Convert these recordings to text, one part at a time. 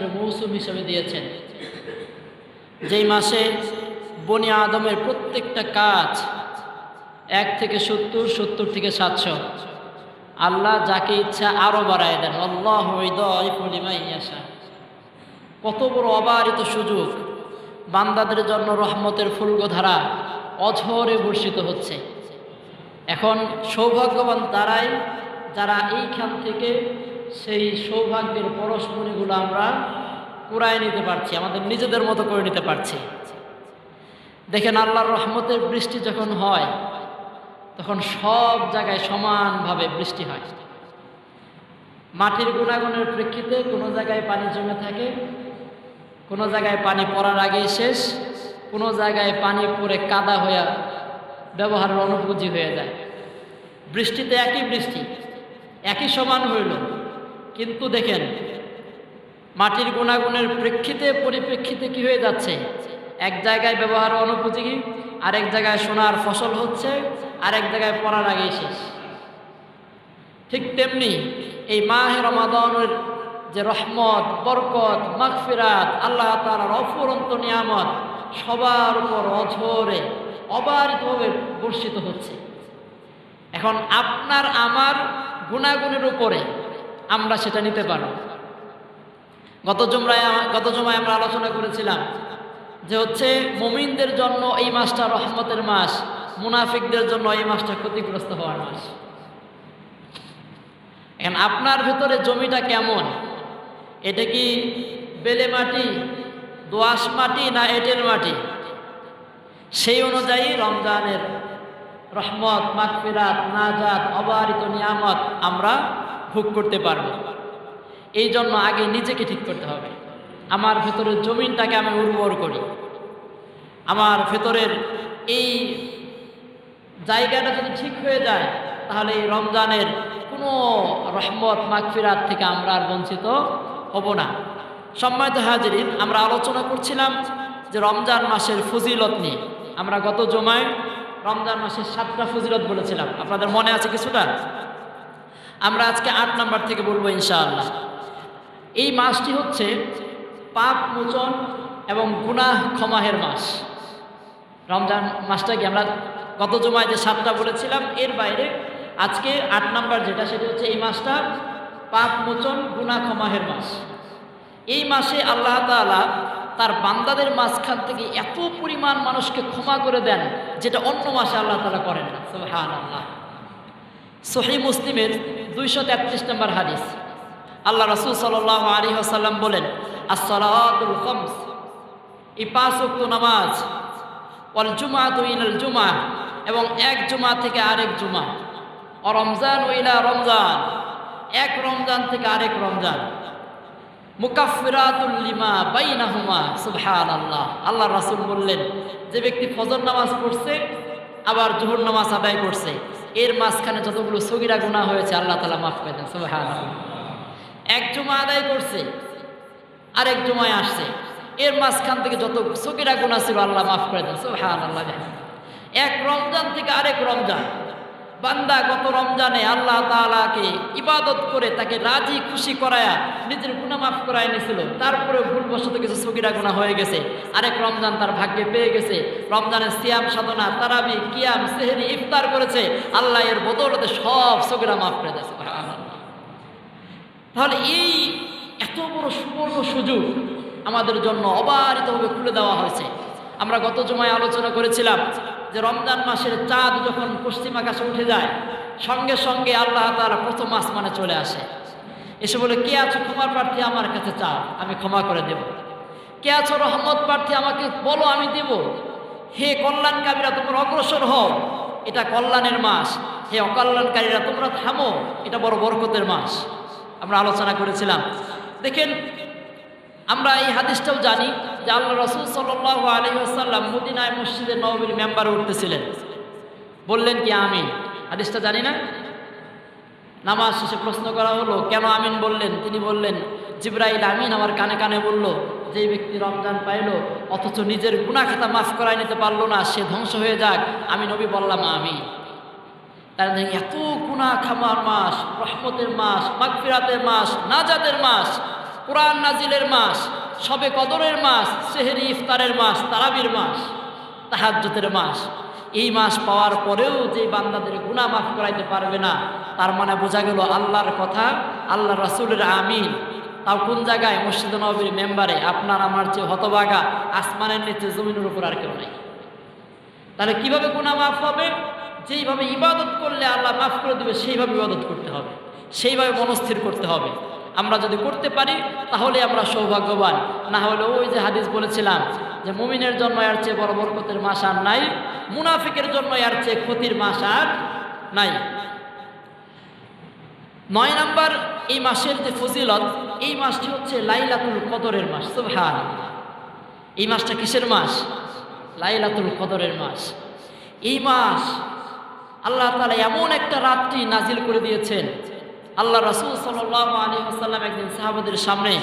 মৌসুম হিসেবে দিয়েছেন। যেই মাসে বনি আদমের প্রত্যেকটা কাজ এক থেকে সত্তর সত্তর থেকে সাতশো, আল্লাহ যাকে ইচ্ছা আরও বাড়ায় দেন। আল্লাহ ইয়াশা। কত বড় অবারিত সুযোগ। বান্দাদের জন্য রহমতের ফুলগোধারা অঝরে বর্ষিত হচ্ছে। এখন সৌভাগ্যবান তারাই যারা এইখান থেকে সেই সৌভাগ্যের পরশমণিগুলো আমরা কুড়ায় নিতে পারছি, আমাদের নিজেদের মতো করে নিতে পারছি। দেখেন আল্লাহর রহমতের বৃষ্টি যখন হয়, তখন সব জায়গায় সমানভাবে বৃষ্টি হয়। মাটির গুণাগুণের প্রেক্ষিতে কোনো জায়গায় পানি জমে থাকে, কোনো জায়গায় পানি পড়ার আগেই শেষ, কোনো জায়গায় পানি পড়ে কাদা হয়ে ব্যবহারের অনুপযোগী হয়ে যায়। বৃষ্টিতে একই বৃষ্টি, একই সমান হইল। কিন্তু দেখেন, মাটির গুণাগুণের প্রেক্ষিতে, পরিপ্রেক্ষিতে কি হয়ে যাচ্ছে? এক জায়গায় ব্যবহার অনুপযোগী, আরেক জায়গায় সোনার ফসল হচ্ছে, আরেক জায়গায় পড়ার আগে শেষ। ঠিক তেমনি এই মাহে রমাদনের যে রহমত, বরকত, মাগফিরাত, আল্লাহ তালার অফুরন্ত নিয়ামত, সবার উপর অঝরে, অবারিতভাবে বর্ষিত হচ্ছে। এখন আপনার আমার গুণাগুণের উপরে আমরা সেটা নিতে পারব। গত জুমরায় গত জুমায় আমরা আলোচনা করেছিলাম যে হচ্ছে মুমিনদের জন্য এই মাসটা রহমতের মাস, মুনাফিকদের জন্য এই মাসটা ক্ষতিগ্রস্ত হওয়ার মাস। এখন আপনার ভেতরে জমিটা কেমন? এটা কি বেলে মাটি, দোয়াশ মাটি না এঁটেল মাটি? সেই অনুযায়ী রমজানের রহমত, মাগফিরাত, নাজাত, অবারিত নিয়ামত আমরা ভোগ করতে পারব। এই জন্য আগে নিজেকে ঠিক করতে হবে। আমার ভেতরের জমিনটাকে আমি উর্বর করি। আমার ভেতরের এই জায়গাটা যদি ঠিক হয়ে যায়, তাহলে এই রমজানের কোনো রহমত, মাগফিরাত থেকে আমরা আর বঞ্চিত হব না। সম্মানিত হাজিরিন, আমরা আলোচনা করছিলাম যে রমজান মাসের ফজিলত নিয়ে। আমরা গত জমায় রমজান মাসের সাতটা ফজিলত বলেছিলাম। আপনাদের মনে আছে কিছুটা? আমরা আজকে আট নাম্বার থেকে বলব ইনশাআল্লাহ। এই মাসটি হচ্ছে পাপ মোচন এবং গুনাহ ক্ষমাহের মাস। রমজান মাসটা কি আমরা গত জমায় যে সাতটা বলেছিলাম, এর বাইরে আজকে আট নাম্বার যেটা, সেটা হচ্ছে এই মাসটা পাপ মোচন গুনা ক্ষমাহের মাস। এই মাসে আল্লাহ তালা তার বান্দাদের মাঝখান থেকে এত পরিমাণ মানুষকে ক্ষমা করে দেন, যেটা অন্য মাসে আল্লাহ তালা করেন সোহান আল্লাহ সহি মুসলিমের দুইশো তেত্রিশ নম্বর হাদিস। আল্লাহ রসুল সাল আলী আসাল্লাম বলেন, আসসালাতুল খমস, এই পাঁচ অক্ত নামাজ, ওয়াল জুমা ইলাল জুমা এবং এক জুমা থেকে আরেক জুমা ও রমজান ও ইলা রমজান, এক রমজান থেকে আরেক রমজান। মুকাফিরাতুল্লিমা বাইনাহুমা সুবহান আল্লাহ আল্লাহ রাসুল বললেন, যে ব্যক্তি ফজর নামাজ পড়ছে, আবার জোহর নামাজ আদায় করছে। এর মাঝখানে যতগুলো সগিরা গুণা হয়েছে, আল্লাহ তালা মাফ করে দেন সুবহান এক জুমা আদায় করছে, আরেক জুমায় আসছে। এর মাঝখান থেকে যত সগিরা গুণা ছিল, আল্লাহ মাফ করে দেন হ্যাঁ আল্লাহ এক রমজান থেকে আরেক রমজান। বান্দা গত রমজানে আল্লাহ তালাকে ইবাদত করে তাকে রাজি, খুশি করায়া নিজের গুণা মাফ করায় নিয়েছিল। তারপরে ভুলবশত কিছু সগিরা গুণা হয়ে গেছে। আরেক রমজান তার ভাগ্যে পেয়ে গেছে। রমজানের সিয়াম, সাধনা, তারাবি, কিয়াম, সেহেরি, ইফতার করেছে। আল্লাহ এর বদলতে সব সগিরা মাফ করে দিয়েছে। তাহলে এই এত বড় সুবর্ণ সুযোগ আমাদের জন্য অবারিতভাবে খুলে দেওয়া হয়েছে। আমরা গত জমায় আলোচনা করেছিলাম যে রমজান মাসের চাঁদ যখন পশ্চিম আকাশে উঠে যায়, সঙ্গে সঙ্গে আল্লাহ তারা প্রথম আসমানে চলে আসে। এসে বলে, কে আছো? ক্ষমার প্রার্থী আমার কাছে চাও, আমি ক্ষমা করে দেব। কে আছো? রহমত প্রার্থী আমাকে বলো, আমি দেব। হে কল্যাণকারীরা তোমরা অগ্রসর হও। এটা কল্যাণের মাস। হে অকল্যাণকারীরা, তোমরা থামো। এটা বড় বরকতের মাস। আমরা আলোচনা করেছিলাম। দেখেন আমরা এই হাদিসটাও জানি যে আল্লাহ রসুল সাল্লাহ আলী আসাল্লাম মদিনায় মসজিদের নবীর মেম্বারে উঠতেছিলেন। বললেন কি, আমিন। হাদিসটা জানি না? নামাজ শেষে প্রশ্ন করা হলো, কেন আমিন? বললেন। তিনি বললেন, জিব্রাইল আমিন আমার কানে কানে বলল, যেই ব্যক্তি রমজান পাইল, অথচ নিজের গুণা খাতা মাফ করাই নিতে পারল না, সে ধ্বংস হয়ে যাক। আমি নবী বললাম আমি তার এত গুণা খামার মাস, রহমতের মাস, মাগফিরাতের মাস নাজাদের মাস কোরআন নাজিলের মাস, সবে কদরের মাস, সেহেরি ইফতারের মাস, তারাবির মাস তাহাজ্জতের মাস। এই মাস পাওয়ার পরেও যে বান্দাদের গুণা মাফ করাইতে পারবে না, তার মানে বোঝা গেল আল্লাহর কথা আল্লাহ রাসুলের আমিন তাও কোন জায়গায়? মসজিদ নবীর মেম্বারে। আপনার, আমার যে হতবাগা, আসমানের নিচে, জমিনের উপর আর কেউ নাই। তাহলে কীভাবে গুণা মাফ হবে? যেইভাবে ইবাদত করলে আল্লাহ মাফ করে দেবে, সেইভাবে ইবাদত করতে হবে। সেইভাবে মনস্থির করতে হবে। আমরা যদি করতে পারি, তাহলে আমরা সৌভাগ্যবান। না হলে ওই যে হাদিস বলেছিলাম যে মুমিনের জন্ম এর চেয়ে বড় বরকতের মাস আর নাই, মুনাফিকের জন্ম এর চেয়ে ক্ষতির মাস আর নাই। নয় নাম্বার, এই মাসের যে ফজিলত, এই মাসটি হচ্ছে লাইলাতুল কদরের মাস সুবহান এই মাসটা কিসের মাস? লাইলাতুল কদরের মাস। এই মাস আল্লাহ তালা এমন একটা রাত্রি নাজিল করে দিয়েছেন আল্লাহ রাসুল সাল্লাহ আলী আসাল্লাম একদিন সাহাবাদের সামনে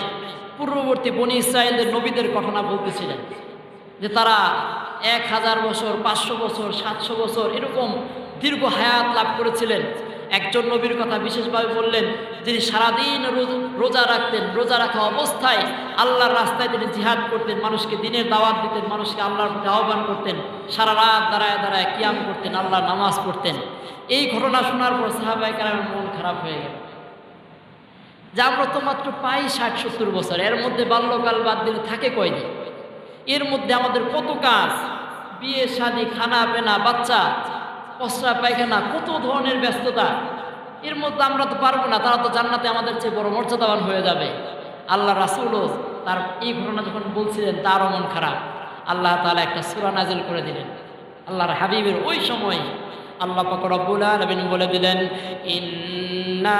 পূর্ববর্তী বনি ইসরায়েলদের নবীদের ঘটনা বলতেছিলেন যে তারা এক হাজার বছর, পাঁচশো বছর, সাতশো বছর এরকম দীর্ঘ হায়াত লাভ করেছিলেন। একজন নবীর কথা বিশেষভাবে বললেন, যিনি সারাদিন রোজ- রোজা রাখতেন, রোজা রাখা অবস্থায় আল্লাহর রাস্তায় তিনি জিহাদ করতেন, মানুষকে দিনের দাওয়াত দিতেন, মানুষকে আল্লাহর প্রতি আহ্বান করতেন, সারা রাত দাঁড়ায় দাঁড়ায় কিয়াম করতেন, আল্লাহর নামাজ পড়তেন। এই ঘটনা শোনার পর সাহাবাই কালামের মন খারাপ হয়ে গেল। যা আমরা তো মাত্র পাই ষাট সত্তর বছর। এর মধ্যে বাল্যকাল বাদ দিলে থাকে কয়দিন? এর মধ্যে আমাদের কত কাজ? বিয়ে, শাদি, খানা, পেনা, বাচ্চা পসরা পায়খানা, কত ধরনের ব্যস্ততা। এর মধ্যে আমরা তো পারব না, তারা তো জান্নাতে আমাদের চেয়ে বড় মর্যাদাবান হয়ে যাবে। আল্লাহ রাসুলও তার এই ঘটনা যখন বলছিলেন তারও মন খারাপ। আল্লাহ তালা একটা সুরা নাজিল করে দিলেন। আল্লাহর হাবিবের ওই সময় আল্লাহ পাক বলে দিলেন, ইন্না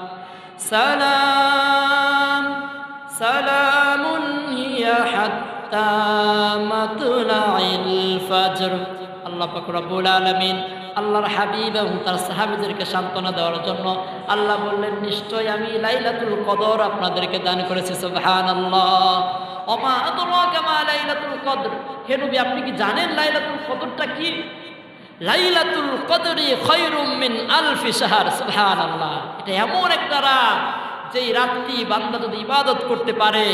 সালাম, সালামুন হিয়া হাত্তা মাতলাইল ফজর। আল্লাহ পাক রব্বুল আলামিন আল্লাহর হাবিব এবং তার সাহাবিদেরকে সান্ত্বনা দেওয়ার জন্য আল্লাহ বললেন, নিশ্চয় আমি লাইলাতুল কদর আপনাদেরকে দান করেছি সুবহান আল্লাহ অমা আদর লাইলাতুল কদর। হে আপনি কি জানেন লাইলাতুল কদরটা কি? লাইলাতুল কদরি খৈরুম মিন আলফি শাহর, সুবহানাল্লাহ। এটা এমন একটা রাত যেই রাত্রি বান্দা যদি ইবাদত করতে পারে,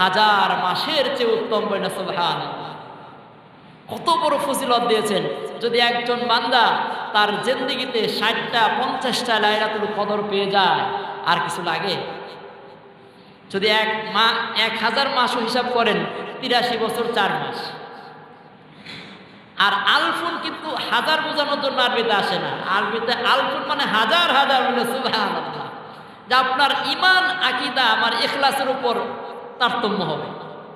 হাজার মাসের চেয়ে উত্তম হয় না, সুবহানাল্লাহ। কত বড় ফজিলত দিয়েছেন। যদি একজন বান্দা তার জেন্দিগিতে ষাটটা, পঞ্চাশটা লাইলাতুল কদর পেয়ে যায়, আর কিছু লাগে? যদি এক মা এক হাজার মাসও হিসাব করেন, তিরাশি বছর চার মাস। আর আলফুন কিন্তু হাজার বোঝানোর জন্য আরবিতে আসে না। আরবিতে আলফুন মানে হাজার হাজার মানে সুবহানাল্লাহ। যে আপনার ইমান আকিদা, আমার এখলাসের উপর তারতম্য হবে।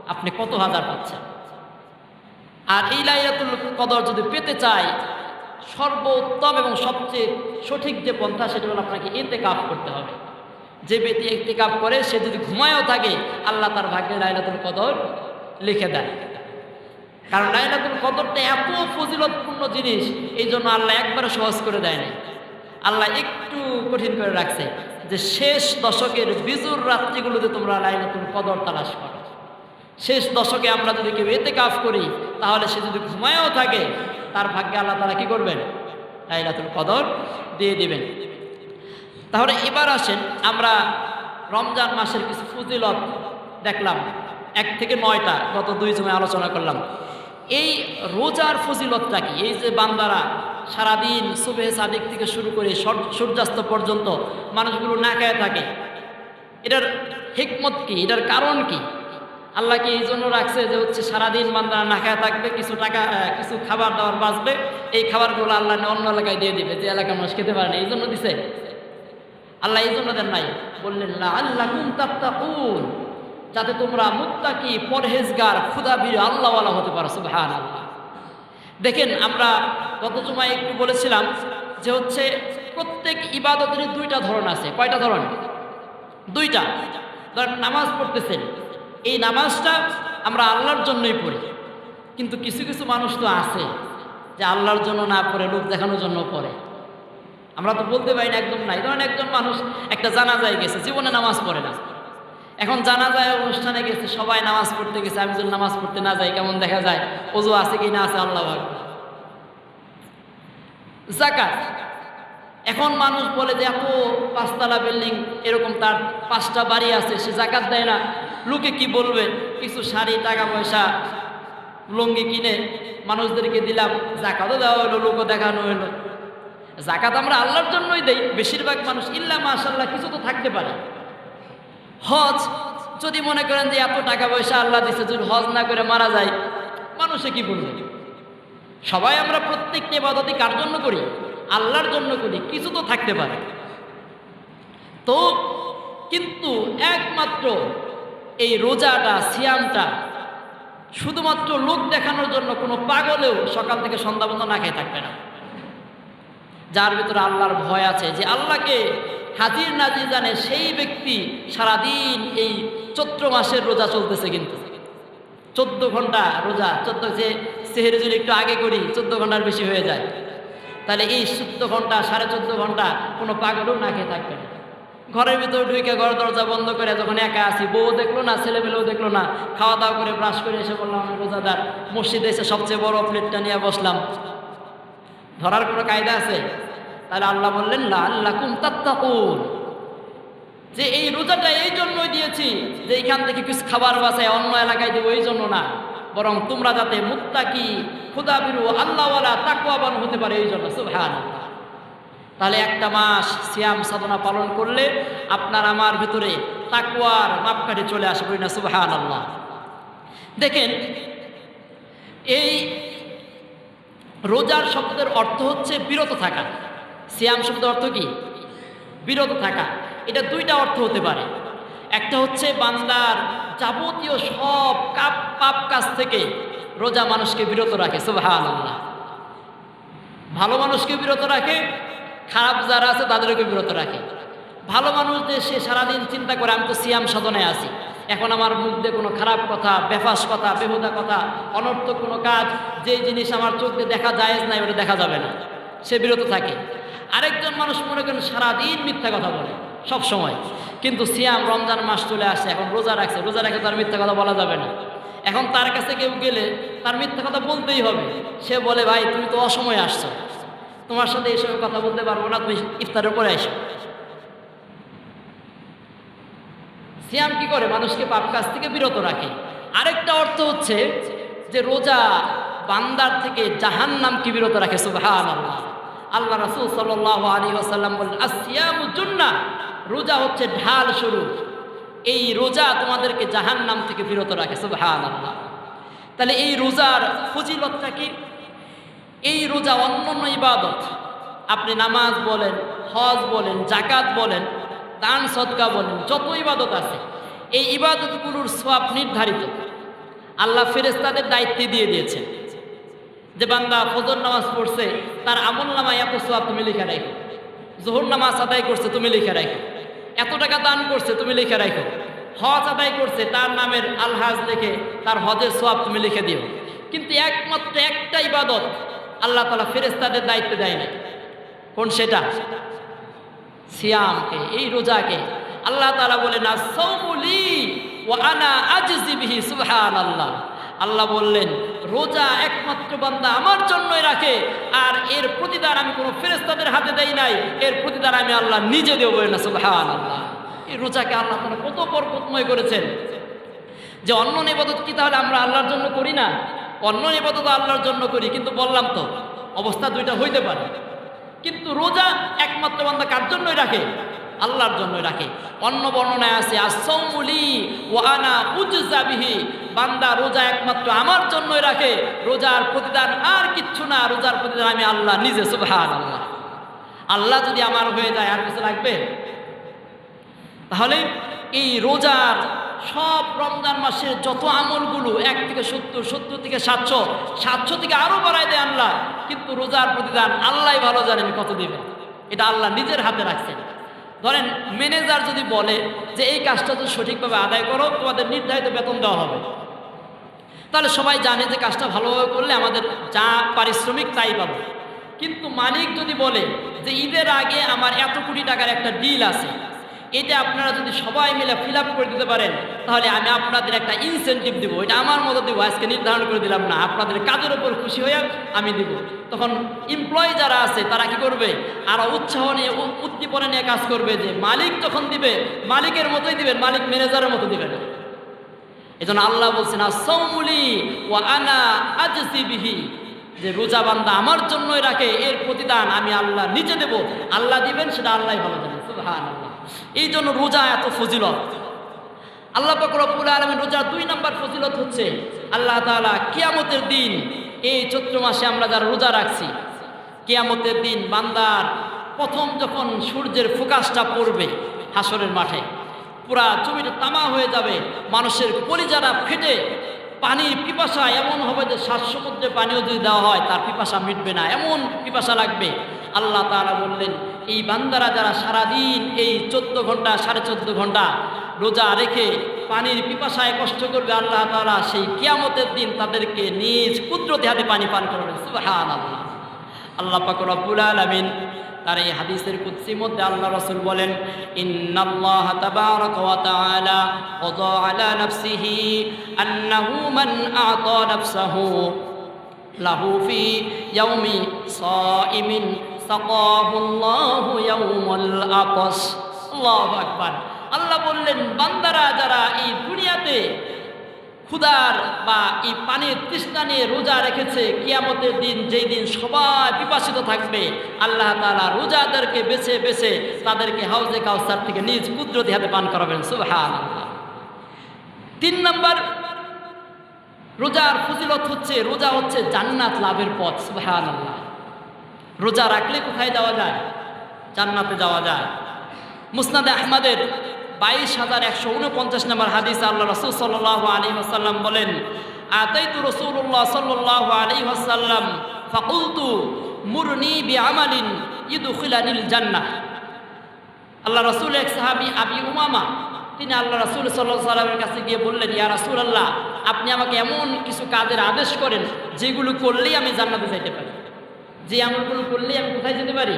আপনি কত হাজার পাচ্ছেন? আর এই লাইলাতুল কদর যদি পেতে চাই, সর্বোত্তম এবং সবচেয়ে সঠিক যে পন্থা, সেটা হলো আপনাকে এতে কাপ করতে হবে। যে ব্যক্তি একটি কাপ করে, সে যদি ঘুমায়ও থাকে, আল্লাহ তার ভাগ্যে লাইলাতুল কদর লিখে দেয়। কারণ লাইলাতুল কদরটা এত ফজিলতপূর্ণ জিনিস, এই জন্য আল্লাহ একবারে সহজ করে দেয়নি। আল্লাহ একটু কঠিন করে রাখছে যে শেষ দশকের বিজুর রাত্রিগুলোতে তোমরা লাইলাতুল কদর তালাশ করো। শেষ দশকে আমরা যদি কেউ এতে কাজ করি, তাহলে সে যদি ঘুমায়ও থাকে, তার ভাগ্যে আল্লাহ তারা কি করবেন? লাইলাতুল কদর দিয়ে দিবেন। তাহলে এবার আসেন, আমরা রমজান মাসের কিছু ফজিলত দেখলাম। এক থেকে নয়টা, গত দুই সময় আলোচনা করলাম। এই রোজার ফজিলতটা কি? এই যে বান্দারা সারাদিন সুবে সাদিক থেকে শুরু করে সূর্যাস্ত পর্যন্ত মানুষগুলো না খায় থাকে, এটার হিকমত কি? এটার কারণ কি? আল্লাহ কি এই জন্য রাখছে যে হচ্ছে সারাদিন বান্দারা না খায় থাকবে, কিছু টাকা কিছু খাবার দাবার বাঁচবে, এই খাবারগুলো আল্লাহ অন্য এলাকায় দিয়ে দিবে, যে এলাকার মানুষ খেতে পারে এই জন্য দিছে। আল্লাহ এই জন্য দেন নাই। বললেন আল্লাহ যাতে তোমরা মুত্তাকি পরহেজগার ক্ষুদাবীর আল্লাহওয়ালা হতে পারো সুবহান আল্লাহ দেখেন, আমরা গত জমায় একটু বলেছিলাম যে হচ্ছে প্রত্যেক ইবাদতের দুইটা ধরন আছে। কয়টা ধরন? দুইটা। ধরেন, নামাজ পড়তেছেন। এই নামাজটা আমরা আল্লাহর জন্যই পড়ি। কিন্তু কিছু কিছু মানুষ তো আছে যে আল্লাহর জন্য না পড়ে, লোক দেখানোর জন্য পড়ে। আমরা তো বলতে পারি না, একদম নাই। ধরেন, একজন মানুষ একটা জানাজায় গেছে, জীবনে নামাজ পড়ে না। এখন জানা যায় অনুষ্ঠানে গেছে, সবাই নামাজ পড়তে গেছে আমি যদি নামাজ পড়তে না যাই কেমন দেখা যায়? অজু আছে কি না আছে আল্লাহ জাকাত এখন মানুষ বলে যে, এত পাঁচতলা বিল্ডিং, এরকম তার পাঁচটা বাড়ি আছে, সে জাকাত দেয় না। লোকে কি বলবে? কিছু শাড়ি টাকা পয়সা লুঙ্গি কিনে মানুষদেরকে দিলাম জাকাতও দেওয়া হলো, লোকও দেখানো হলো। জাকাত আমরা আল্লাহর জন্যই দেই, বেশিরভাগ মানুষ ইল্লা মাশাল্লাহ কিছু তো থাকতে পারে। হজ, যদি মনে করেন যে এত টাকা পয়সা আল্লাহ দিছে, যদি হজ না করে মারা যায়, মানুষে কি বলবে? সবাই আমরা প্রত্যেকটি ইবাদতই কার জন্য করি? আল্লাহর জন্য করি, কিছু তো থাকতে পারে। তো কিন্তু একমাত্র এই রোজাটা, সিয়ামটা, শুধুমাত্র লোক দেখানোর জন্য কোনো পাগলেও সকাল থেকে সন্ধ্যা পর্যন্ত না খেয়ে থাকবে না। যার ভিতরে আল্লাহর ভয় আছে, যে আল্লাহকে হাজির নাজির জানে সেই ব্যক্তি সারাদিন এই চৈত্র মাসের রোজা চলতেছে কিন্তু। চোদ্দ ঘণ্টা রোজা, চোদ্দ, যে সেহের যদি একটু আগে করি, চোদ্দ ঘণ্টার বেশি হয়ে যায়। তাহলে এই চোদ্দ ঘণ্টা, সাড়ে চোদ্দ ঘণ্টা কোনো পাগলও না খেয়ে থাকবে। না ঘরের ভিতরে ঢুকে ঘর দরজা বন্ধ করে যখন একা আসি বউ দেখল না, ছেলেমেয়েও দেখল না, খাওয়া দাওয়া করে ব্রাশ করে এসে বললাম রোজাদার। মসজিদে এসে সবচেয়ে বড় প্লেটটা নিয়ে বসলাম। ধরার কোনো কায়দা আছে? তাহলে আল্লাহ বললেন, লা আল্লাহ কুম তাত্তাকুন। যে এই রোজাটা এই জন্যই দিয়েছি যে এখান থেকে কিছু খাবার বাসায় অন্য এলাকায় দেবো, এই জন্য না। বরং তোমরা যাতে মুত্তাকি, খুদাবিরু, আল্লাহওয়ালা তাকুয়াবান হতে পারে, এই জন্য সুবহান তাহলে একটা মাস সিয়াম সাধনা পালন করলে আপনার আমার ভিতরে তাকুয়ার মাপকাঠি চলে আসে, বলি না সুবহান আল্লাহ দেখেন, এই রোজার শব্দের অর্থ হচ্ছে বিরত থাকা। সিয়াম শব্দের অর্থ কি? বিরত থাকা। এটা দুইটা অর্থ হতে পারে। একটা হচ্ছে বান্দার যাবতীয় সব কাপ পাপ কাজ থেকে রোজা মানুষকে বিরত রাখে সুবহান আল্লাহ ভালো মানুষকে বিরত রাখে, খারাপ যারা আছে তাদেরকে বিরত রাখে। ভালো মানুষ যে সে সারাদিন চিন্তা করে, আমি তো সিয়াম সাধনায় আছি। এখন আমার মুখ দিয়ে কোনো খারাপ কথা, বেফাস কথা, বেহুদা কথা অনর্থক কোনো কাজ যে জিনিস আমার চোখ দেখা যায় না ওটা দেখা যাবে না। সে বিরত থাকে। আরেকজন মানুষ মনে করেন সারাদিন মিথ্যা কথা বলে, সব সময়। কিন্তু সিয়াম রমজান মাস চলে আসছে এখন রোজা রাখছে, রোজা রেখে তার মিথ্যা কথা বলা যাবে না। এখন তার কাছে কেউ গেলে তার মিথ্যা কথা বলতেই হবে। সে বলে, ভাই, তুমি তো অসময়ে আসছো। তোমার সাথে এইসব কথা বলতে পারব না, তুমি ইফতারের পরে এসো সিয়াম কি করে? মানুষকে পাপ কাজ থেকে বিরত রাখে। আরেকটা অর্থ হচ্ছে যে রোজা বান্দার থেকে জাহান নামকে বিরত রাখে সুবহান আল্লাহ আল্লাহ রাসুল সাল্লাহ আলী আসাল্লাম বললেন আসিয়ামু জুন্না রোজা হচ্ছে ঢাল স্বরূপ এই রোজা তোমাদেরকে জাহান নাম থেকে বিরত রাখে সুবহান আল্লাহ তাহলে এই রোজার ফজিলতটা কি? এই রোজা অন্য অন্য ইবাদত। আপনি নামাজ বলেন, হজ বলেন জাকাত বলেন দান, সদকা বলেন যত ইবাদত আছে, এই ইবাদতগুলোর সব নির্ধারিত। আল্লাহ ফেরেস্তাদের দায়িত্বে দিয়ে দিয়েছেন যে বান্দা ফজর নামাজ পড়ছে, তার আমল নামা এত সোয়াব তুমি লিখে রাখো। জোহর নামাজ আদায় করছে তুমি লিখে রাখো। এত টাকা দান করছে তুমি লিখে রাখো। হজ আদায় করছে, তার নামের আলহাজ লিখে তার হজের সোয়াব তুমি লিখে দিও। কিন্তু একমাত্র একটা ইবাদত আল্লাহ তালা ফেরেস্তাদের দায়িত্বে দেয় না কোন সেটা? সিয়ামকে, এই রোজাকে। আল্লাহ তালা বলেন সৌমুলি ও আনা আজিবিহি সুহান আল্লাহ আল্লাহ বললেন, রোজা একমাত্র বান্দা আমার জন্যই রাখে, আর এর প্রতিদান আমি কোনো ফেরেস্তাদের হাতে দেই নাই, এর প্রতিদান আমি আল্লাহ নিজে দেবো না সুহান আল্লাহ এই রোজাকে আল্লাহ তালা কত বরকতময় করেছেন। যে অন্য নিবাদত কি তাহলে আমরা আল্লাহর জন্য করি না? অন্য নিবাদত আল্লাহর জন্য করি, কিন্তু বললাম তো, অবস্থা দুইটা হইতে পারে। কিন্তু রোজা একমাত্র বান্দা কার জন্যই রাখে? আল্লাহর জন্যই রাখে। অন্য বর্ণনায় আছে আসৌমুলি ওয়ানা উজ্জাবিহি বান্দা রোজা একমাত্র আমার জন্যই রাখে। রোজার প্রতিদান আর কিচ্ছু না, রোজার প্রতিদান আমি আল্লাহ নিজে সুবহান আল্লাহ আল্লাহ যদি আমার হয়ে যায়, আর কিছু লাগবে? তাহলে এই রোজার সব রমজান মাসের যত আমলগুলো, এক থেকে সত্তর সত্তর থেকে সাতশো সাতশো থেকে আরও বাড়ায় দেয় আল্লাহ। কিন্তু রোজার প্রতিদান আল্লাহ ভালো জানেন কত দেবে। এটা আল্লাহ নিজের হাতে রাখছেন। ধরেন, ম্যানেজার যদি বলে যে, এই কাজটা যদি সঠিকভাবে আদায় করো, তোমাদের নির্ধারিত বেতন দেওয়া হবে। তাহলে সবাই জানে যে, কাজটা ভালোভাবে করলে আমাদের যা পারিশ্রমিক তাই পাবো। কিন্তু মালিক যদি বলে যে, ঈদের আগে আমার এত কোটি টাকার একটা ডিল আছে এটা আপনারা যদি সবাই মিলে ফিল করে দিতে পারেন, তাহলে আমি আপনাদের একটা ইনসেন্টিভ দিব। এটা আমার মতো দিব, আজকে নির্ধারণ করে দিলাম না। আপনাদের কাজের উপর খুশি হয়ে আমি দিব। তখন এমপ্লয়ি যারা আছে, তারা কি করবে? আরও উৎসাহ নিয়ে উদ্দীপনা নিয়ে কাজ করবে যে, মালিক যখন দিবে, মালিকের মতোই দিবেন, মালিক ম্যানেজারের মতো দিবেন। এজন্য আল্লাহ বলছেন আসৌমুলি ও আনা আজসি বিহি। যে রোজা বান্দা আমার জন্যই রাখে, এর প্রতিদান আমি আল্লাহ নিজে দেব। আল্লাহ দিবেন, সেটা আল্লাহ ভালো জানেন সুবহানাল্লাহ। এই জন্য রোজা এত ফজিলত। আল্লাহ পাক রব্বুল আলামিন রোজা দুই নাম্বার ফজিলত হচ্ছে আল্লাহ তাআলা কিয়ামতের দিন, এই চৈত্র মাসে আমরা যারা রোজা রাখছি, কিয়ামতের দিন বান্দার প্রথম যখন সূর্যের ফোকাসটা পড়বে হাসরের মাঠে, পুরা জমিটা তামা হয়ে যাবে, মানুষের কলিজারা ফেটে, পানির পিপাসা এমন হবে যে সাত সমুদ্রে পানিও যদি দেওয়া হয়, তার পিপাসা মিটবে না। এমন পিপাসা লাগবে আল্লাহ তাআলা বললেন, এই বান্দারা যারা সারাদিন এই চোদ্দ ঘণ্টা, সাড়ে চোদ্দ ঘণ্টা রোজা রেখে পানির পিপাসায় কষ্ট করবে, আল্লাহ তাআলা সেই কিয়ামতের দিন তাদেরকে নিজ কুদরতি হাতে পানি পান করবেন। সুবহানাল্লাহ। আল্লাহ রব্বুল আলামিন তার এই হাদিসের কুদসির মধ্যে আল্লাহ রসুল বলেন, ইন্নাল্লাহ তাবারাকা ওয়া তাআলা ক্বাদা আলা নাফসিহি আন্নাহু মান আ'তা নাফসাহু লাহু ফি ইয়াউমি সাইমিন আল্লাহু বললেন, বান্দারা যারা এই দুনিয়াতে ক্ষুধার বা এই পানির তৃষ্ণা নিয়ে রোজা রেখেছে, কিয়ামতের দিন যেই দিন সবাই পিপাসিত থাকবে, আল্লাহ তালা রোজাদেরকে বেছে বেছে তাদেরকে হাউজে কাউসার থেকে নিজ কুদরতি হাতে পান করাবেন। সুবহান তিন নম্বর, রোজার ফজিলত হচ্ছে, রোজা হচ্ছে জান্নাত লাভের পথ। সুবহান আল্লাহ রোজা রাখলে কোথায় যাওয়া যায়? জান্নাতে যাওয়া যায়। মুসনাদে আহমদের বাইশ হাজার একশো উনপঞ্চাশ নম্বর হাদিস আল্লাহ রসুল সাল্লাহ আলী আসাল্লাম বলেন, আতাইতু রসুল্লাহ সাল্লাহ আলী আসাল্লাম ফাকুলতু মুরনি বি আমালিন ইদুখিলানিল জান্নাহ। আল্লাহ রসুল এক সাহাবি আবি উমামা, তিনি আল্লাহ রসুল সাল্লাহ সাল্লামের কাছে গিয়ে বললেন, ইয়া রাসুল আল্লাহ আপনি আমাকে এমন কিছু কাজের আদেশ করেন যেগুলো করলেই আমি জান্নাতে যাইতে পারি। যে আমলগুলো করলেই আমি কোথায় যেতে পারি?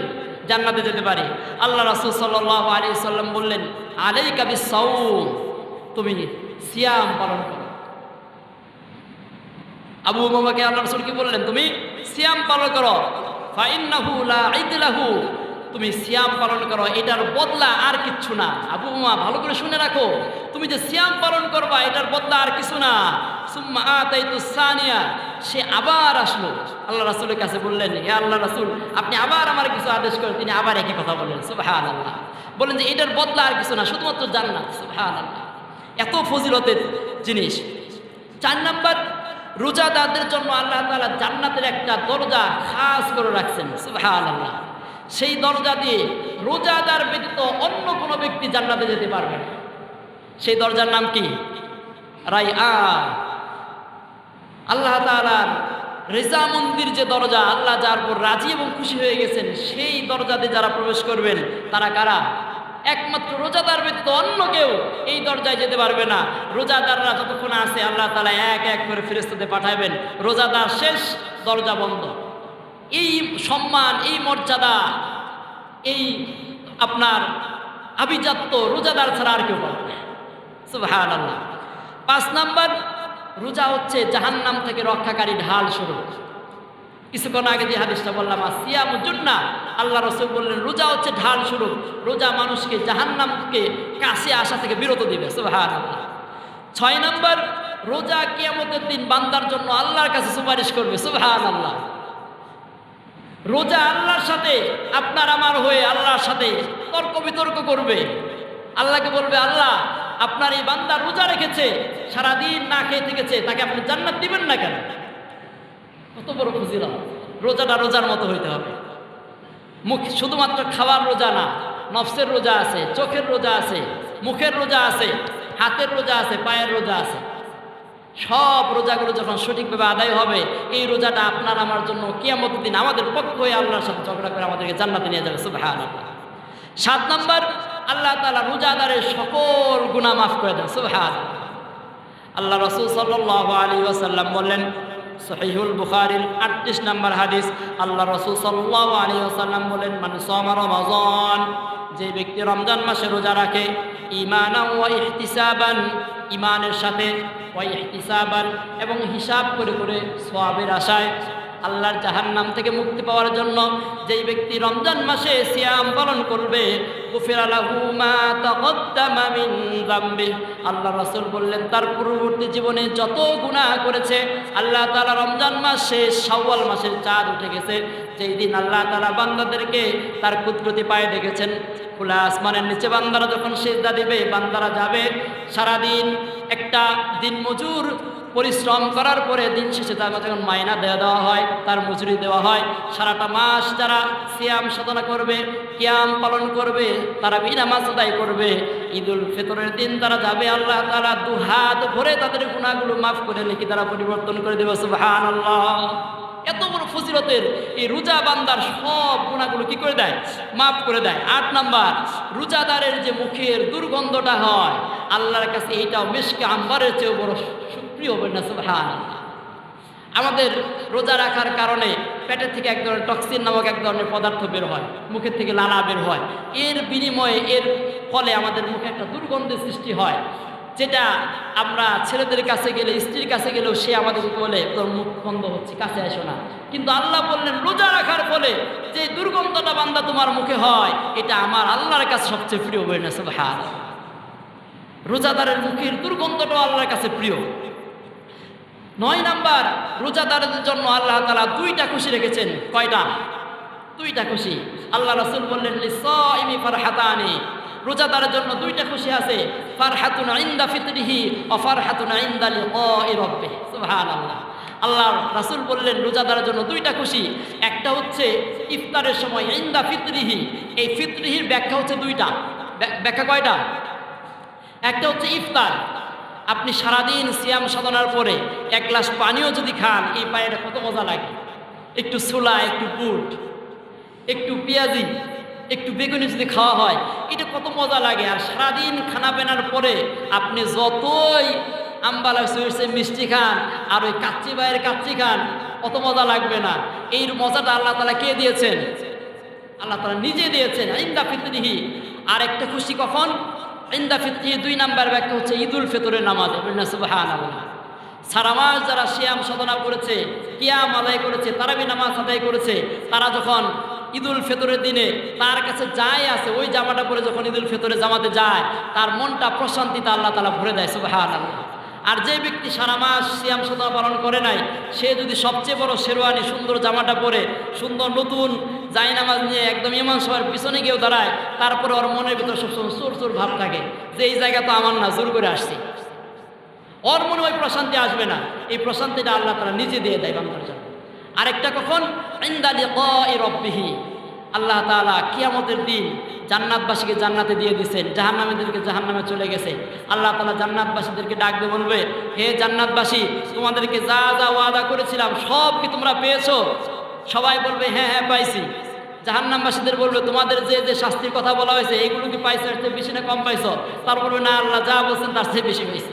জান্নাতে যেতে পারি। আল্লাহ রাসুল সাল্লাহ আলী সাল্লাম বললেন আলাই কাবি সৌম তুমি সিয়াম পালন করো। আবু মামাকে আল্লাহ রসুল কি বললেন? তুমি সিয়াম পালন করো। ফাইন্নাহু লা আইদলাহু তুমি সিয়াম পালন করো, এটার বদলা আর কিচ্ছু না। আবু মামা ভালো করে শুনে রাখো। তুমি যে সিয়াম পালন করবা, এটার বদলা আর কিছু না। সুম্মা সানিয়া, সে আবার আসলো। আল্লাহ রাসুলের কাছে বললেন হে আল্লাহ রাসুল, আপনি আবার আমার কিছু আদেশ করেন। তিনি আবার একই কথা বললেন সুবহান আল্লাহ বললেন যে, এটার বদলা আর কিছু না, শুধুমাত্র জান্নাত। সুবহান আল্লাহ এত ফজিলতের জিনিস। চার নাম্বার, রোজাদারদের জন্য আল্লাহ তাআলা জান্নাতের একটা দরজা খাস করে রাখছেন। সুবহান আল্লাহ সেই দরজা দিয়ে রোজাদার ব্যতীত অন্য কোনো ব্যক্তি জান্নাতে যেতে পারবে না। সেই দরজার নাম কি? রাই আ আল্লাহ তাআলার রেজা মন্দির যে দরজা, আল্লাহ যার উপর রাজি এবং খুশি হয়ে গেছেন, সেই দরজাতে যারা প্রবেশ করবেন, তারা কারা? একমাত্র রোজাদার ব্যতীত অন্য কেউ এই দরজায় যেতে পারবে না। রোজাদাররা যতক্ষণ আছে, আল্লাহ তালা এক এক করে ফেরেস্তাতে পাঠাবেন। রোজাদার শেষ, দরজা বন্ধ। এই সম্মান, এই মর্যাদা, এই আপনার আভিজাত্য রোজাদার ছাড়া আর কেউ পাবে আল্লাহ পাঁচ নাম্বার, রোজা হচ্ছে জাহান্নাম থেকে রক্ষাকারী ঢাল স্বরূপ। কিছুক্ষণ আগে যে হাদিসটা বললাম আসিয়া মুজুন্না আল্লাহ রসুল বললেন, রোজা হচ্ছে ঢাল শুরু রোজা মানুষকে জাহান্নামকে কাছে আসা থেকে বিরত দিবে। সুবহান আল্লাহ ছয় নম্বর, রোজা কিয়ামতের দিন বান্দার জন্য আল্লাহর কাছে সুপারিশ করবে। সুবহান আল্লাহ রোজা আল্লাহর সাথে, আপনার আমার হয়ে আল্লাহর সাথে তর্ক বিতর্ক করবে। আল্লাহকে বলবে, আল্লাহ, আপনার এই বান্দা রোজা রেখেছে, সারাদিন না খেয়ে থেকেছে, তাকে আপনি জান্নাত দিবেন না কেন? কত বড় খুশিরা রোজাটা রোজার মতো হইতে হবে। মুখ শুধুমাত্র খাওয়ার রোজা না, নফসের রোজা আছে, চোখের রোজা আছে, মুখের রোজা আছে, হাতের রোজা আছে, পায়ের রোজা আছে। সব রোজাগুলো যখন সঠিকভাবে আদায় হবে, এই রোজাটা আপনার আমার জন্য কিয়ামত দিন আমাদের পক্ষ হয়ে আল্লাহর সাথে ঝগড়া করে আমাদেরকে জান্নাতে নিয়ে যাবে সুবহান সাত নম্বর, আল্লাহ তালা রোজাদারের সকল গুণা মাফ করে দেন সুহাদ আল্লাহ রসুল সাল্লাহ আলী ওয়াসাল্লাম বললেন, সহিহুল বুখারির আটত্রিশ নম্বর হাদিস, আল্লাহ রসুল সাল্লাহ আলী ওয়াসাল্লাম বলেন মানে সমা রমাজন যে ব্যক্তি রমজান মাসে রোজা রাখে ইমান ওয়া ইহতিসাবান ইমানের সাথে, ওয়া হিসাবার এবং হিসাব করে করে সোয়াবের আশায় আল্লাহর জাহান্নাম থেকে মুক্তি পাওয়ার জন্য যেই ব্যক্তি রমজান মাসে সিয়াম পালন করবে আল্লাহ রসুল বললেন, তার পূর্ববর্তী জীবনে যত গুণা করেছে, আল্লাহ তাআলা রমজান মাস শেষ, শাওয়াল মাসের চাঁদ উঠে গেছে। যেই দিন আল্লাহ তালা বান্দাদেরকে তার কুদরতি পায়ে ডেকেছেন, খোলা আসমানের নিচে বান্দারা যখন সেজদা দিবে, বান্দারা যাবে। সারাদিন একটা দিন মজুর পরিশ্রম করার পরে দিন শেষে তার যখন মায়না দেওয়া দেওয়া হয়, তার মজুরি দেওয়া হয়। সারাটা মাস যারা সিয়াম সাধনা করবে, কিয়াম পালন করবে তারা বিনামাজ আদায় করবে। ঈদুল ফিতরের দিন তারা যাবে, আল্লাহ তারা দু হাত ভরে তাদের গুণাগুলো মাফ করে লিখি তারা পরিবর্তন করে দেবে সুবহান আল্লাহ এত বড় ফজিলতের এই রোজা বান্দার সব গুণাগুলো কি করে দেয়? মাফ করে দেয়। আট নাম্বার, রোজাদারের যে মুখের দুর্গন্ধটা হয়, আল্লাহর কাছে এইটাও মেশকে আম্বারের চেয়েও বড় সুপ্রিয় হবে না সুবহান আমাদের রোজা রাখার কারণে পেটের থেকে এক ধরনের টক্সিন নামক এক ধরনের পদার্থ বের হয়, মুখের থেকে লালা বের হয়। এর বিনিময়ে এর ফলে আমাদের মুখে একটা দুর্গন্ধের সৃষ্টি হয়, যেটা আমরা ছেলেদের কাছে গেলে, স্ত্রীর কাছে গেলেও সে আমাদেরকে বলে, তোর মুখ বন্ধ হচ্ছে, কাছে আসো না। কিন্তু আল্লাহ বললেন, রোজা রাখার ফলে যে দুর্গন্ধটা বান্দা তোমার মুখে হয়, এটা আমার আল্লাহর কাছে সবচেয়ে প্রিয় বই না সব হার রোজাদারের মুখের দুর্গন্ধটাও আল্লাহর কাছে প্রিয়। নয় নাম্বার, রোজাদারদের জন্য আল্লাহ তালা দুইটা খুশি রেখেছেন। কয়টা? দুইটা খুশি। আল্লাহ রসুল বললেন ইমি ফারহাতানি। রোজাদারের জন্য দুইটা খুশি আছে, ফারহাতুন ইন্দা ফিতরিহি ও ফারহাতুন ইন্দা লিকাই রব্বে সুবহানাল্লাহ। আল্লাহ রাসূল বললেন, রোজাদারের জন্য দুইটা খুশি। একটা হচ্ছে ইফতারের সময়, ইন্দা ফিতরিহি। এই ফিতরিহির ব্যাখ্যা হচ্ছে দুইটা। ব্যাখ্যা কয়টা? একটা হচ্ছে ইফতার। আপনি সারাদিন সিয়াম সাধনার পরে এক গ্লাস পানিও যদি খান, এই পানিটা কত মজা লাগে। একটু ছোলা, একটু বুট, একটু পেঁয়াজি, একটু বেগুনি যদি খাওয়া হয়, এটা কত মজা লাগে। আর সারাদিন খানা পেনার পরে আপনি যতই আম্বালা সুইটসে মিষ্টি খান, আর ওই কাচ্চি বাইয়ের কাচ্চি খান, অত মজা লাগবে না। এই মজাটা আল্লাহ তালা কে দিয়েছেন? আল্লাহ তালা নিজে দিয়েছেন, ইন্দা ফিতরিহি আর একটা খুশি কখন? ইন্দা ফিত্রি দুই নাম্বার ব্যাখ্যা হচ্ছে ঈদুল ফিতরের নামাজ। সারা মাস যারা শিয়াম সাধনা করেছে, কিয়াম আদায় করেছে, তারাবি নামাজ আদায় করেছে, তারা যখন ঈদুল ফেতরের দিনে তার কাছে যাই আছে ওই জামাটা পরে যখন ঈদুল ফেতরে জামাতে যায়, তার মনটা প্রশান্তিতে আল্লাহ তালা ভরে দেয় সুবাহান আল্লাহ আর যে ব্যক্তি সারা মাস সিয়াম সাধনা পালন করে নাই, সে যদি সবচেয়ে বড় শেরওয়ানি, সুন্দর জামাটা পরে, সুন্দর নতুন জায়নামাজ নিয়ে একদম ইমান সবার পিছনে গিয়েও দাঁড়ায়, তারপরে ওর মনের ভিতরে সবসময় চোর চোর ভাব থাকে, যে এই জায়গা তো আমার না, জোর করে আসছি। ওর মনে ওই প্রশান্তি আসবে না, এই প্রশান্তিটা আল্লাহ তারা নিজে দিয়ে দেয় বাংলার জন্য। আরেকটা কখন? ইন্দালি রব্বিহি। আল্লাহ তাআলা কিয়ামতের দিন জান্নাতবাসীকে জান্নাতে দিয়ে দিছেন জাহান্নামীদেরকে জাহান্নামে চলে গেছে। আল্লাহ তাআলা জান্নাতবাসীদেরকে ডাকবে, বলবে, হে জান্নাতবাসী, তোমাদেরকে যা যা ওয়াদা করেছিলাম, সব কি তোমরা পেয়েছ? সবাই বলবে হ্যাঁ হ্যাঁ পাইছি। জাহান্নামবাসীদের বলবে, তোমাদের যে যে শাস্তির কথা বলা হয়েছে এইগুলো কি পাইছো? এর চেয়ে বেশি না কম পাইছো? তার বলবে, না, আল্লাহ যা বলছেন, তার চেয়ে বেশি পাইছি।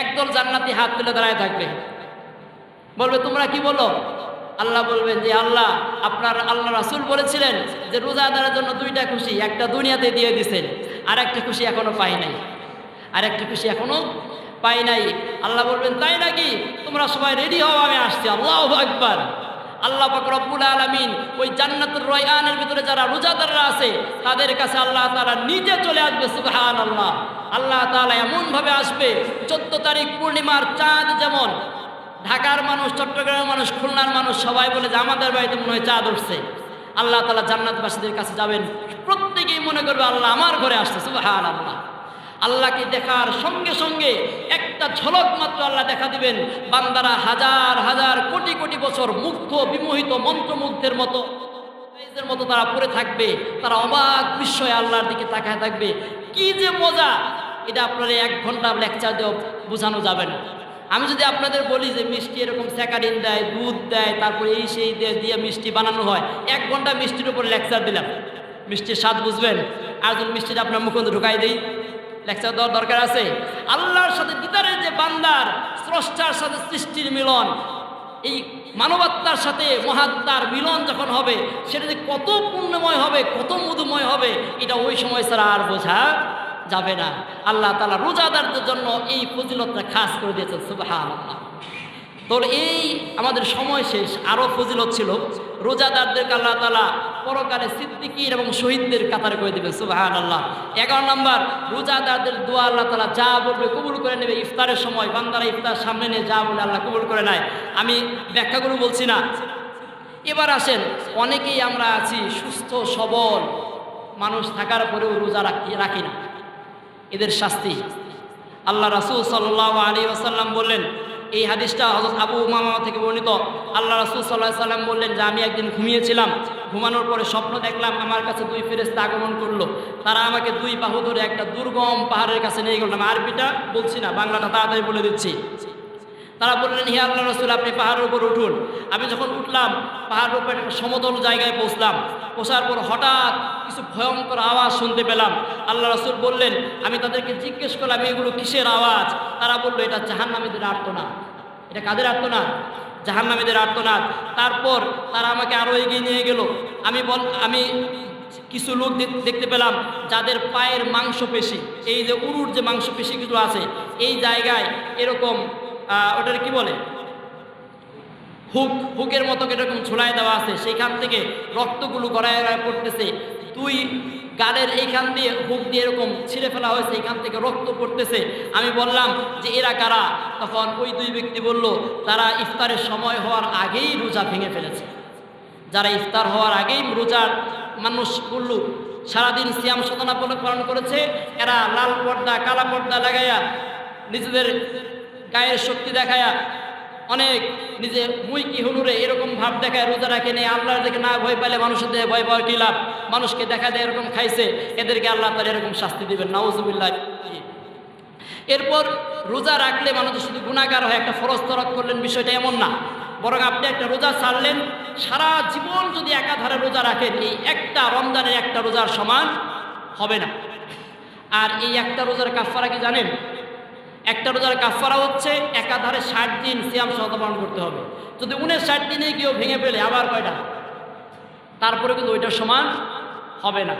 একদল জান্নাতি হাত তুলে দাঁড়ায় থাকবে। বলবে, তোমরা কি বলো? আল্লাহ বলবেন যে, আল্লাহ, আপনার আল্লাহ রাসুল বলেছিলেন যে রোজাদারের জন্য দুইটা খুশি, একটা দুনিয়াতে দিয়ে দিছেন আর একটা খুশি এখনও পাই নাই। আর একটা খুশি এখনও পাই নাই। আল্লাহ বলবেন, তাই নাকি? তোমরা সবাই রেডি হও, আমি আসছি। আল্লাহ একবার আল্লাহ পাক রব্বুল আলামিন ওই জান্নাতুর রয়ানের ভিতরে যারা রোজাদাররা আছে, তাদের কাছে আল্লাহ তারা নিজে চলে আসবে, সুবহানাল্লাহ। আল্লাহ তাআলা এমন ভাবে আসবে, চোদ্দ তারিখ পূর্ণিমার চাঁদ যেমন ঢাকার মানুষ, চট্টগ্রামের মানুষ, খুলনার মানুষ সবাই বলে যে আমাদের বাড়িতে মনে হয় চাঁদ উঠছে। আল্লাহ তালা জান্নাতবাসীদের কাছে যাবেন। প্রত্যেকেই মনে করবে আল্লাহ আমার ঘরে আসছে সুবহান আল্লাহ আল্লাহকে দেখার সঙ্গে সঙ্গে একটা ঝলক মাত্র আল্লাহ দেখা দিবেন। বান্দারা হাজার হাজার, কোটি কোটি বছর মুগ্ধ, বিমোহিত, মন্ত্রমুগ্ধের মতো মতো তারা পড়ে থাকবে। তারা অবাক বিস্ময়ে আল্লাহর দিকে তাকায় থাকবে। কি যে মজা! এটা আপনার এক ঘণ্টা লেকচার দেওয়া বোঝানো যাবে না। আমি যদি আপনাদের বলি যে মিষ্টি এরকম স্যাকারিন দেয়, দুধ দেয়, তারপরে এই সেই দিয়ে দিয়ে মিষ্টি বানানো হয়, এক ঘণ্টা মিষ্টির উপর লেকচার দিলাম। মিষ্টির স্বাদ বুঝবেন? আর যদি মিষ্টিটা আপনার মুখ মধ্যে ঢুকাই দিই। লেকচার দেওয়ার দরকার আছে? আল্লাহর সাথে দিদারের যে বান্দার, স্রষ্টার সাথে সৃষ্টির মিলন, এই মানবাত্মার সাথে মহাত্মার মিলন যখন হবে, সেটা যে কত পুণ্যময় হবে, কত মধুময় হবে, এটা ওই সময় ছাড়া আর বোঝা যাবে না। আল্লাহ তালা রোজাদারদের জন্য এই ফজিলতটা খাস করে দিয়েছেন আল্লাহ তো এই আমাদের সময় শেষ আরও ফজিলত ছিল। রোজাদারদেরকে আল্লাহ তালা পরকালে সিদ্দিকির এবং শহীদদের কাতারে করে দেবে সুবাহান আল্লাহ এগারো নম্বর, রোজাদারদের দোয়া আল্লাহ তালা যা বলবে কবুল করে নেবে। ইফতারের সময় বান্দারা ইফতার সামনে নিয়ে যা বলে আল্লাহ কবুল করে নেয়। আমি ব্যাখ্যা করে বলছি না। এবার আসেন, অনেকেই আমরা আছি সুস্থ, সবল মানুষ থাকার পরেও রোজা রাখি রাখি না। এদের শাস্তি। আল্লাহ রাসুল সাল্লাহ আলী আসাল্লাম বললেন, এই হাদিসটা হজরত আবু উমামা থেকে বর্ণিত। আল্লাহ রাসুল সাল্লাহ সাল্লাম বললেন যে, আমি একদিন ঘুমিয়েছিলাম, ঘুমানোর পরে স্বপ্ন দেখলাম আমার কাছে দুই ফেরেস্তা আগমন করল। তারা আমাকে দুই বাহু ধরে একটা দুর্গম পাহাড়ের কাছে নিয়ে গেলাম আরবিটা বলছি না, বাংলাটা তাড়াতাড়ি বলে দিচ্ছি। তারা বললেন, হে আল্লাহ রসুল, আপনি পাহাড়ের উপর উঠুন। আমি যখন উঠলাম পাহাড়ের উপর একটা সমতল জায়গায় পৌঁছলাম। পৌঁছার পর হঠাৎ কিছু ভয়ঙ্কর আওয়াজ শুনতে পেলাম। আল্লাহ রসুল বললেন, আমি তাদেরকে জিজ্ঞেস করলাম, এগুলো কিসের আওয়াজ? তারা বলল, এটা জাহান্নামীদের আর্তনাদ। এটা কাদের আর্তনাদ? জাহান্নামীদের আর্তনাদ। তারপর তারা আমাকে আরও এগিয়ে নিয়ে গেল। আমি বল, আমি কিছু লোক দেখ- দেখতে পেলাম, যাদের পায়ের মাংসপেশি, এই যে উরুর যে মাংসপেশিগুলো আছে, এই জায়গায় এরকম ওটার কি বলে? হুক, হুকের মতো এরকম ঝুলাই দেওয়া আছে, সেইখান থেকে রক্তগুলো গড়ায় গড়ায় পড়তেছে। তুই গালের এইখান দিয়ে হুক দিয়ে এরকম ছিঁড়ে ফেলা হয়েছে এখান থেকে রক্ত পড়তেছে। আমি বললাম যে, এরা কারা? তখন ওই দুই ব্যক্তি বলল, তারা ইফতারের সময় হওয়ার আগেই রোজা ভেঙে ফেলেছে। যারা ইফতার হওয়ার আগেই রোজার মানুষ বলল, সারাদিন সিয়াম সাধনা পালন করেছে, এরা লাল পর্দা, কালা পর্দা লাগাইয়া নিজেদের গায়ের শক্তি দেখায়া অনেক নিজে মুই কি হুনুরে এরকম ভাব দেখায়, রোজা রাখে নেই, আল্লাহর দেখে না ভয় পেলে মানুষের দেহে ভয় পাওয়ার কি লাভ? মানুষকে দেখা দেয় এরকম খাইছে, এদেরকে আল্লাহ তার এরকম শাস্তি দিবেন, নাউজুবিল্লাহ। এরপর রোজা রাখলে মানুষ শুধু গুণাগার হয়, একটা ফরজ তরক করলেন, বিষয়টা এমন না। বরং আপনি একটা রোজা ছাড়লেন, সারা জীবন যদি একাধারে রোজা রাখেন, এই একটা রমজানের একটা রোজার সমান হবে না। আর এই একটা রোজার কাফারা কি জানেন? একটা রোজার কাফারা হচ্ছে, একাধারে ষাট দিন সিয়াম সহতা পালন করতে হবে। যদি উনের ষাট দিনে কেউ ভেঙে ফেলে, আবার কয়টা? তারপরে কিন্তু ওইটা সমান হবে না।